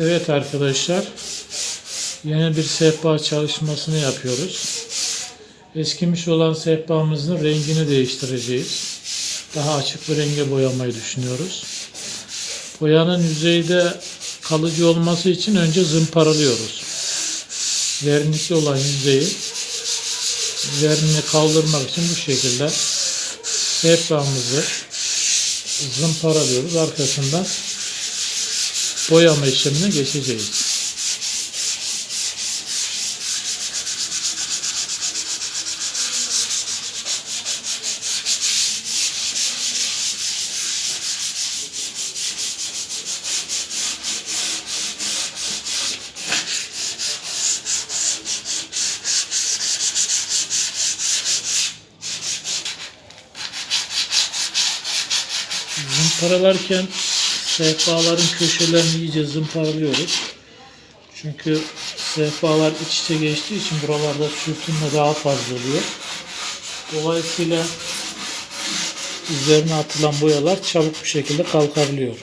Evet arkadaşlar. Yeni bir sehpa çalışmasını yapıyoruz. Eskimiş olan sehpamızın rengini değiştireceğiz. Daha açık bir renge boyamayı düşünüyoruz. Boyanın yüzeyde kalıcı olması için önce zımparalıyoruz. Vernikli olan yüzeyi verini kaldırmak için bu şekilde sehpamızı zımparalıyoruz. Arkasından boyama işlemine geçeceğiz. Zımparalarken sehpaların köşelerini iyice zımparalıyoruz. Çünkü sehpalar iç içe geçtiği için buralarda sürtünme daha fazla oluyor. Dolayısıyla üzerine atılan boyalar çabuk bir şekilde kalkabiliyor.